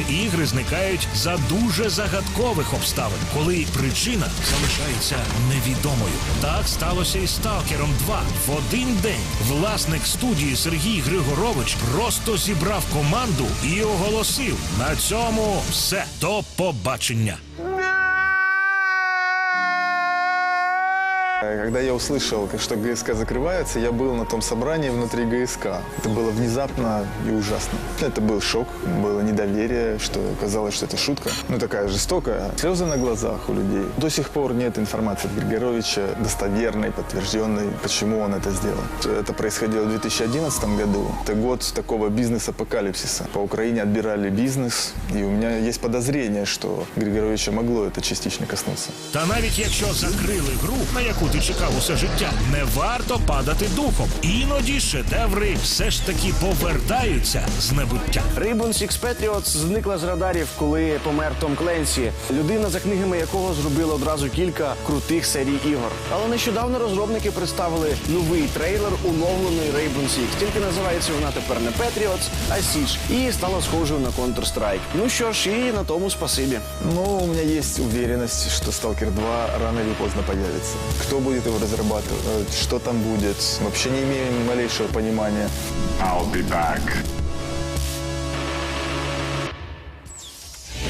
Інколи ігри зникають за дуже загадкових обставин, коли причина залишається невідомою. Так сталося і Сталкером 2. В один день власник студії Сергій Григорович просто зібрав команду і оголосив: на цьому все до побачення. Когда я услышал, что ГСК закрывается, я был на том собрании внутри ГСК. Это было внезапно и ужасно. Это был шок, было недоверие, что казалось, что это шутка. Ну, такая жестокая. Слезы на глазах у людей. До сих пор нет информации от Григоровича достоверной, подтвержденной, почему он это сделал. Это происходило в 2011 году. Это год такого бизнес-апокалипсиса. По Украине отбирали бизнес, и у меня есть подозрение, что Григоровича могло это частично коснуться. Та навіть якщо закрили гру, на яку ти чекав усе життя, не варто падати духом. Іноді шедеври все ж таки повертаються з небуття. Rainbow Six Patriots зникла з радарів, коли помер Том Кленсі, людина, за книгами якого зробила одразу кілька крутих серій ігор. Але нещодавно розробники представили новий трейлер оновленої Rainbow Six. Тільки називається вона тепер не Patriots, а Siege. І стала схожою на Counter-Strike. Ну що ж, і на тому спасибі. Ну, у меня есть уверенность, что Stalker 2 рано или поздно появится. Будет его разрабатывать, что там будет, вообще не имею ни малейшего понимания. I'll be back.